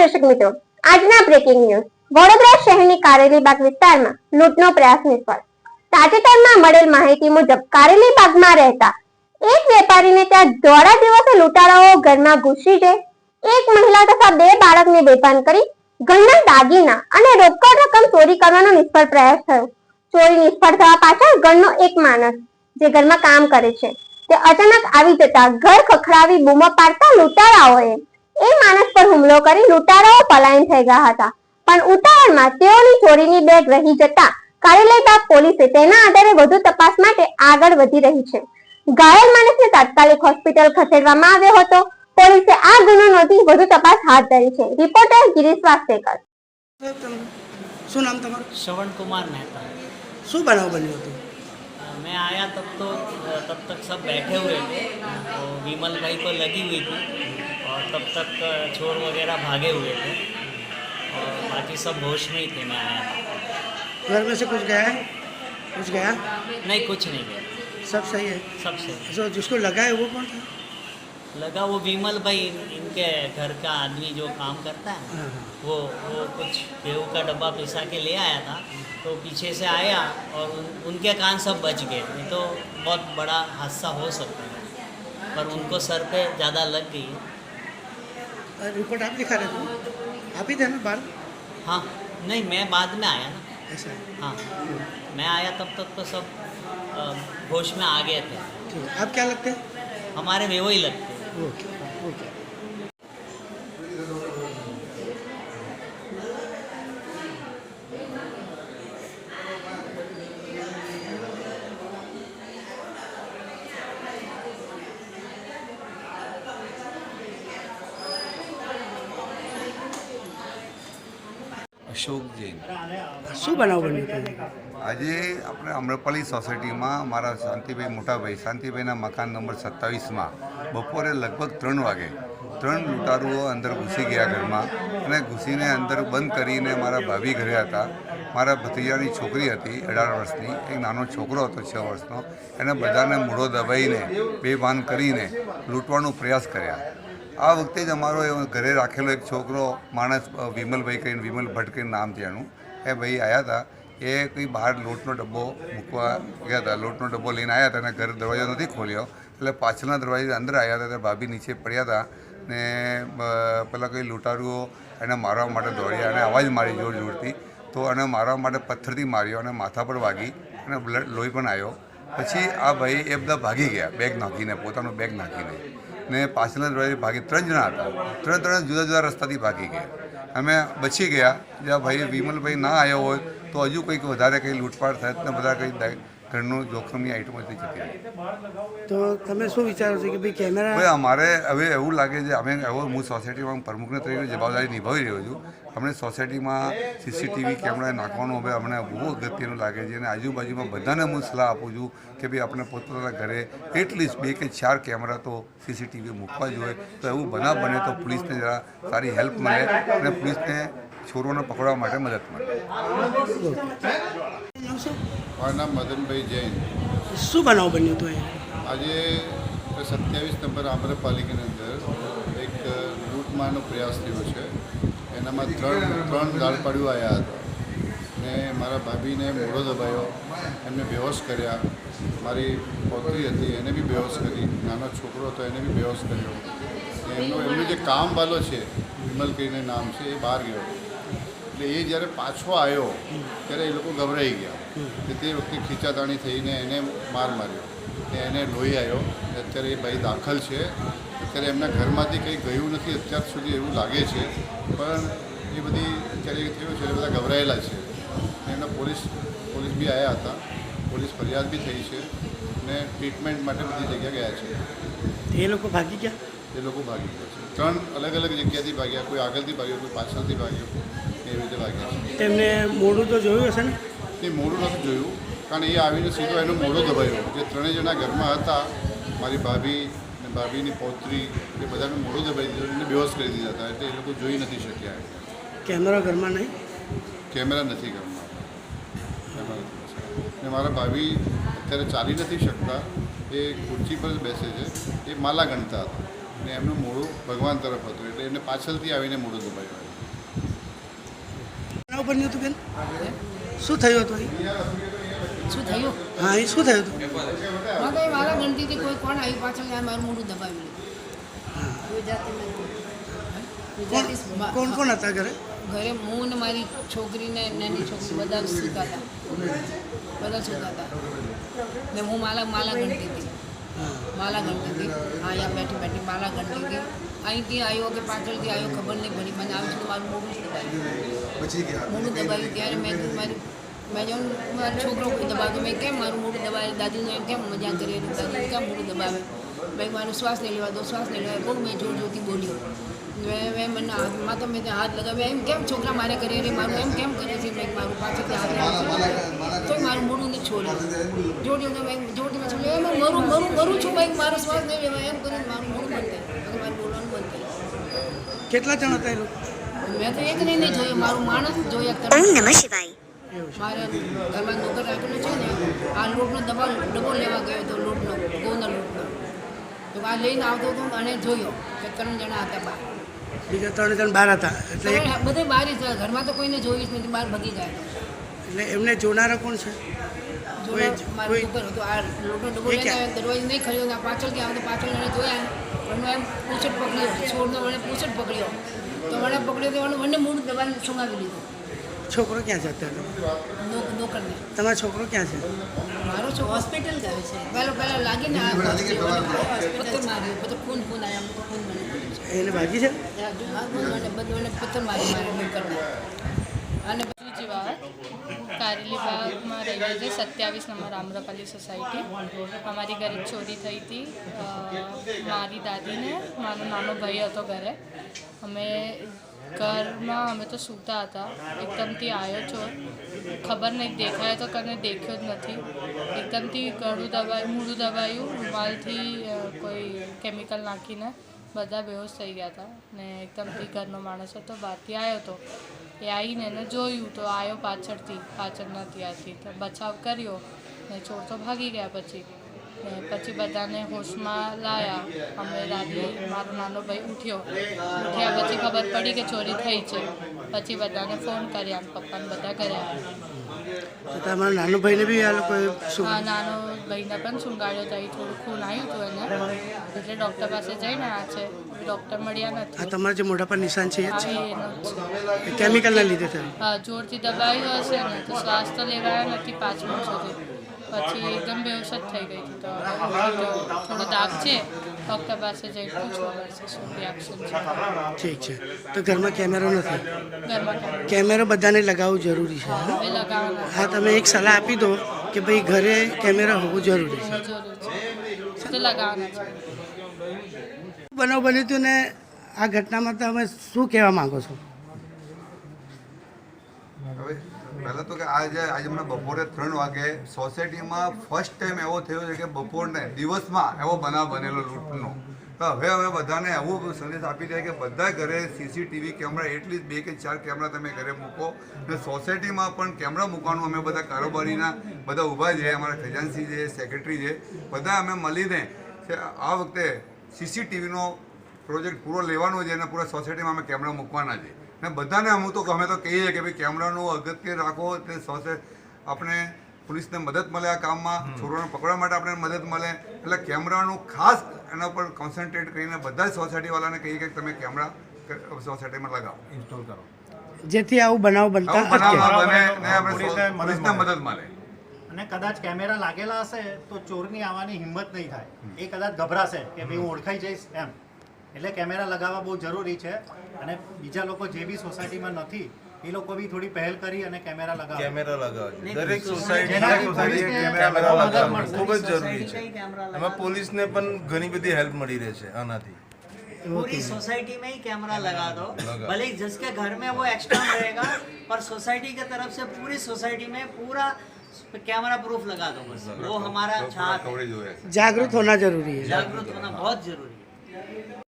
દર્શક મિત્રો, આજના બ્રેકિંગ ન્યૂઝ વડોદરા શહેરની કારેલીબાગ વિસ્તારમાં લૂંટનો પ્રયાસ નિષ્ફળ. તાજેતરમાં મળેલ માહિતી મુજબ કારેલીબાગમાં રહેતા એક વેપારીને ત્યાં દોડા દિવસે લૂંટારાઓ ઘરમાં ઘૂસી જઈ એક મહિલા તથા બે બાળકને બેભાન કરી ઘરના દાગીના અને રોકડ રકમ ચોરી કરવાનો નિષ્ફળ પ્રયાસ થયો. ચોરી નિષ્ફળ થવા પાછળ ઘરનો એક માણસ જે ઘરમાં કામ કરે છે, તે અચાનક આવી જતા ઘર ખખડાવી બૂમો પાડતા લૂંટારાઓએ એ માણસ પર હુમલો કરી લૂંટારાઓ પલાયન થઈ ગયા હતા. પણ ઉતાવળમાં તેઓની ચોરીની બેગ રહી જતા કાઢી લેતા પોલીસે તેના આધારે વધુ તપાસ માટે આગળ વધી રહી છે. ઘાયલ માણસને તાત્કાલિક હોસ્પિટલ ખસેડવામાં આવ્યો હતો. પોલીસે આ ગુનો નોંધી વધુ તપાસ હાથ ધરી છે. રિપોર્ટર ગિરીશ વાસેકર શું નામ તમારું? શ્રવણ કુમાર મહેતા. શું બનાવ બન્યો હતો? मैं आया तब तो तब तक सब बैठे हुए थे। तो विमल भाई को लगी हुई थी और तब तक चोर वगैरह भागे हुए थे। और बाकी सब होश में ही थे मैं आया। घर में से कुछ गया है? कुछ गया? नहीं कुछ नहीं गया। सब सही है? सब सही। है जो जिसको लगा है वो कौन था? लगा वो विमल भाई इन, इनके घर का आदमी जो काम करता है हाँ हाँ। वो वो कुछ गेहूँ का डब्बा पिसा के ले आया था तो पीछे से आया और उन, उनके कान सब बच गए। नहीं तो बहुत बड़ा हादसा हो सकता है पर उनको सर पे ज़्यादा लग गई है। रिपोर्ट आप दिखा रहे थे आप ही थे ना बाल हाँ नहीं मैं बाद में आया ना। ऐसा हाँ मैं आया तब तक तो सब होश में आ गए थे। आप क्या लगते हैं? हमारे वे वही लगते ઓકે ઓકે શું આજે આપણે અમ્રપાલી સોસાયટીમાં મારા શાંતિભાઈ મોટાભાઈ શાંતિભાઈના મકાન નંબર સત્તાવીસમાં બપોરે લગભગ ત્રણ વાગે ત્રણ લૂંટારુઓ અંદર ઘૂસી ગયા ઘરમાં અને ઘૂસીને અંદર બંધ કરીને મારા ભાભી ઘરે હતા. મારા ભત્રીજાની છોકરી હતી, અઢાર વર્ષની. એક નાનો છોકરો હતો, છ વર્ષનો. એને બધાને મૂળો દબાઈને, બેભાન કરીને લૂંટવાનો પ્રયાસ કર્યા. આ વખતે જ અમારો ઘરે રાખેલો એક છોકરો માણસ વિમલભાઈ કરીને વિમલ ભટ્ટ કરીને નામ છે એનું. એ ભાઈ આવ્યા હતા. એ કંઈ બહાર લોટનો ડબ્બો મૂકવા ગયા હતા. લોટનો ડબ્બો લઈને આવ્યા હતા અને ઘર દરવાજો નથી ખોલ્યો. એટલે પાછળના દરવાજે અંદર આવ્યા હતા, ત્યારે ભાભી નીચે પડ્યા હતા ને પેલા કંઈ લૂંટારુઓ એને મારવા માટે દોડ્યા અને અવાજ મારી જોર જોરથી. તો એને મારવા માટે પથ્થરથી માર્યો અને માથા પર વાગી અને બ્લડ લોહી પણ આવ્યો પછી આ ભાઈ એ બધા ભાગી ગયા, બેગ નાખીને, પોતાનું બેગ નાખીને. ને પાછળના દરવાજે ભાગી ત્રણ જણા હતા. ત્રણ ત્રણ જુદા જુદા રસ્તાથી ભાગી ગયા. અમે બચી ગયા. જ્યાં ભાઈ વિમલભાઈ ના આવ્યો હોય, તો હજુ કંઈક વધારે કંઈ લૂંટપાટ થાય ને બધા કંઈ ઘરનું જોખમની આઈટમો થઈ જતી રહી. તો તમે શું વિચારો છો કે ભાઈ કેમેરા ભાઈ અમારે હવે એવું લાગે છે અમે એવો હું સોસાયટીમાં પ્રમુખને તરીકે જવાબદારી નિભાવી રહ્યો છું અમને સોસાયટીમાં સીસીટીવી કેમેરા નાખવાનું હવે અમને બહુ અગત્યનું લાગે છે અને આજુબાજુમાં બધાને હું સલાહ આપું છું કે ભાઈ આપણે પોતપોતાના ઘરે એટલીસ્ટ બે કે ચાર કેમેરા તો સીસીટીવી મૂકવા જોઈએ તો એવું બનાવ બને તો પોલીસને જરા સારી હેલ્પ મળે અને પોલીસને ચોરોને પકડવા માટે મદદ મળે મારું નામ મદનભાઈ જૈન. શું બનાવ બન્યો હતો આજે સત્યાવીસ નંબર આમ્રપાલિકાની અંદર એક લૂંટમારનો પ્રયાસ થયો છે. એનામાં ત્રણ ત્રણ દાળપાડીઓ આવ્યા હતા. ને મારા ભાભીને મોઢો દબાયો એમને બેહોશ કર્યા. મારી પોતરી હતી એને બી બેહોશ કરી. નાનો છોકરો હતો એને બી બેહોશ કર્યો. એમનું એમનો એમનું જે કામવાલો છે વિમલ કરીને નામ છે એ બહાર ગયો. એટલે એ જ્યારે પાછો આવ્યો ત્યારે એ લોકો ગભરાઈ ગયા કે તે વખતે ખીચાતાણી થઈને એને માર માર્યો. ને એને લોહી આવ્યો ને અત્યારે એ ભાઈ દાખલ છે. અત્યારે એમના ઘરમાંથી કંઈ ગયું નથી અત્યાર સુધી એવું લાગે છે. પણ એ બધી અત્યારે એ થયું છે બધા ગભરાયેલા છે. એમના પોલીસ પોલીસ બી આવ્યા હતા. પોલીસ ફરિયાદ બી થઈ છે. ને ટ્રીટમેન્ટ માટે બધી જગ્યા ગયા છે. એ લોકો ભાગી ગયા? એ લોકો ભાગી ગયા છે. ત્રણ અલગ અલગ જગ્યાથી ભાગ્યા. કોઈ આગળથી ભાગ્યો કોઈ પાછળથી ભાગ્યો. એવી રીતે છે? તેમને મોઢું તો જોયું હશે ને? એ મોડું નથી જોયું કારણ એ આવીને સીધો એનો મોડો દબાયો. જે ત્રણેય જણા ઘરમાં હતા મારી ભાભી ને ભાભીની પૌત્રી એ બધાને મોડું દબાઈ દીધું એને બેહોશ કરી દીધા હતા. એટલે એ લોકો જોઈ નથી શક્યા કેમેરા ઘરમાં નહીં? કેમેરા નથી ઘરમાં. ને મારા ભાભી અત્યારે ચાલી નથી શકતા. એ ખુરશી પર જ બેસે છે. એ માલા ગણતા હતા. ને એમનું મોડું ભગવાન તરફ હતું. એટલે એને પાછળથી આવીને મોડું દબાયું. બન્યું હતું બેન? શું થયું હતું શું થયું? હા એ શું થયું હતું? હા મારા ગણતી કોઈ કોણ આવી પાછળ આ મારું મોઢું દબાવી લીધું. કોણ કોણ કોણ હતા ઘરે? ઘરે હું ને મારી છોકરીને નાની છોકરી બધા સૂતા હતા. બધા સૂતા હતા. ને હું માલા માલા ગણતી હતી. માલા ગણતી હતી અહીંયા બેઠી બેઠી માલા ગણતી હતી અહીંથી આવ્યો કે પાછળથી આવ્યો ખબર નહીં પડી મને આવી છે મારું મોઢું જ દબાવ્યું મોઢું દબાવ્યું ત્યારે મેં મારી મેં જોયું મારો છોકરો કોઈ દબાવતો મેં કેમ મારું મોઢું દબાવે દાદીનું કેમ મજા કરી દાદી કેમ મોઢું દબાવે ભાઈ મારું શ્વાસ નહીં લેવા દો શ્વાસ નહીં લેવા બહુ મેં જોર જોરથી બોલ્યો. મેં મેં મને હાથમાં તો મેં હાથ લગાવ્યા. એમ કેમ છોકરા મારે કરી રહી મારું? એમ કેમ કરે છે મેં મારું પાછળથી હાથ તો મારું મોડું નહીં છોડે જોડી જોર મેં જોડી મેં છોડ્યું. એમ મરું મરું મરું છું ભાઈ મારો શ્વાસ નહીં લેવાય એમ કરીને મારું મોડું બંધ મારું બોલવાનું બંધ કેટલા જણ હતા એ લોકો? મેં તો એક નહીં નહીં જોયું મારું માણસ જોયા ઓમ નમઃ શિવાય. મારે ઘરમાં નોકર રાખેલો છે ને આ લોટનો દબાવ ડબો લેવા ગયો હતો લોટનો ઘઉંના લોટનો તો આ લઈને આવતો હતો અને જોયો કે ત્રણ જણા હતા બહાર બીજા ત્રણ જણ બહાર હતા. એટલે બધે બહાર જ હતા. ઘરમાં તો કોઈને જોયું જ નથી બહાર ભગી જાય એટલે એમને જોનારા કોણ છે? મારો કોઈ- હતો. આ લોટો ક્યાં? આવ્યો દરવાજો નહીં આ પાછળથી આવતો પાછળ એને જોયા એનો એમ પૂછડ પકડ્યો. છોડનો મને પૂછડ પકડ્યો. તો મને પકડ્યો તો મને મૂળ દબાણ સુંગાવી લીધું. છોકરો ક્યાં છે અત્યારે? તમારો છોકરો ક્યાં છે? મારો છોકરો હોસ્પિટલ ગયો છે. પહેલો પહેલો લાગીને આ હોસ્પિટલ. માર્યો બધો ખૂન ખૂન આવ્યા તો ખૂન મને પડ્યું એને ભાગી છે? આ બધું મને બધું મને પથ્થર મારી મારે અને બીજી વાત કારેલી બાગમાં રહીએ છીએ સત્યાવીસ નંબર આમ્રપાલી સોસાયટી. અમારી ઘરે ચોરી થઈ હતી. મારી દાદીને મારો નાનો ભાઈ હતો ઘરે. અમે ઘરમાં અમે તો સૂતા હતા. એકદમથી આવ્યો ચોર ખબર નહીં, દેખાયો તો કને, દેખ્યો જ નથી. એકદમથી ગળું દબાયું, મૂળું દબાયું, રૂમાલથી કોઈ કેમિકલ નાખીને બધા બેહોશ થઈ ગયા હતા. ને એકદમથી ઘરનો માણસ હતો. બહારથી આવ્યો હતો એ આવીને એને જોયું તો આવ્યો પાછળથી, પાછળના ત્યાંથી તો બચાવ કર્યો ને ચોર તો ભાગી ગયા પછી. પછી બધાને હોશમાં લાયા. અમે રાત્રે મારો નાનો ભાઈ ઉઠ્યો. ઉઠ્યા પછી ખબર પડી કે ચોરી થઈ છે. પછી બધાને ફોન કર્યા પપ્પાને બધા કર્યા તમારા નાનો ભાઈને બી આ લોકોએ હા નાનો ભાઈને પણ સુંગાડ્યો તો થોડું ખૂન આવ્યું હતું એને. એટલે ડૉક્ટર પાસે જઈને આ છે. ડૉક્ટર મળ્યા નથી. તમારા જે મોઢા પર નિશાન છે કેમિકલના લીધે થયું? હા જોરથી દબાયું હશે ને તો શ્વાસ તો લેવાયો નથી પાંચ મિનિટ સુધી. પછી એકદમ બેહોશ થઈ ગઈ હતી. તો થોડો દાગ છે. ડૉક્ટર પાસે જઈને પૂછવા પડશે શું રિએક્શન છે. ઠીક છે. તો ઘરમાં કેમેરો નથી? ઘરમાં કેમેરો બધાને લગાવવું જરૂરી છે હા? તમે એક સલાહ આપી દો કે ભાઈ ઘરે કેમેરા હોવો જરૂરી છે. બનાવ બન્યું હતું ને આ ઘટનામાં તમે શું કહેવા માંગો છો હવે પહેલાં તો કે આજે આજે મને બપોરે ત્રણ વાગે સોસાયટીમાં ફર્સ્ટ ટાઈમ એવો થયો છે કે બપોરને દિવસમાં એવો બનાવ બનેલો લૂંટનો. તો હવે હવે બધાને એવું સંદેશ આપી દે કે બધા ઘરે સીસીટીવી કેમેરા, એટલી બે કે ચાર કેમેરા તમે ઘરે મૂકો. અને સોસાયટીમાં પણ કેમેરા મૂકવાનું અમે બધા કારોબારીના બધા ઊભા છે, અમારા ખજાનસી છે સેક્રેટરી છે. બધા અમે મળીને આ વખતે સીસીટીવીનો પ્રોજેક્ટ પૂરો લેવાનો છે અને પૂરા સોસાયટીમાં અમે કેમેરા મૂકવાના છે. ને બધાને હું તો અમે તો કહીએ કે ભાઈ કેમેરાનું અગત્ય રાખો તે સોસે આપણે પોલીસને મદદ મળે આ કામમાં ચોરોને પકડવા માટે આપણે મદદ મળે. એટલે કેમેરાનું ખાસ એના પર કોન્સન્ટ્રેટ કરીને બધા જ સોસાયટીવાળાને કહીએ કે તમે કેમેરા સોસાયટીમાં લગાવો. જેથી આવું બનાવ બનતા પોલીસને મદદ મળે. મદદ મળે. અને કદાચ કેમેરા લાગેલા હશે તો ચોરની આવવાની હિંમત નહીં થાય. એ કદાચ ગભરાશે કે ભાઈ હું ઓળખાઈ જઈશ એમ. એટલે કેમેરા લગાવવા બહુ જરૂરી છે અને બીજા લોકો જે બી સોસાયટીમાં નથી એ લોકો બી થોડી પહેલ કરી અને કેમેરા લગાવે કેમેરા લગાવવા નહીં, દરેક જેનાથી સોસાયટી પોલીસને કેમેરા મદદ લગાવવા મળશે. ખૂબ જ જરૂરી છે એમાં પોલીસને પણ ઘણી બધી હેલ્પ મળી રહે છે આનાથી पूरी सोसाइटी में ही कैमरा लगा दो लगा। भले ही जिसके घर में वो एक्स्ट्रा रहेगा पर सोसाइटी की तरफ से पूरी सोसाइटी में पूरा कैमरा प्रूफ लगा दो बस वो हमारा चाहत है કવરેજ હોય જાગૃત હોના જરૂરી છે जागरूक होना बहुत जरूरी है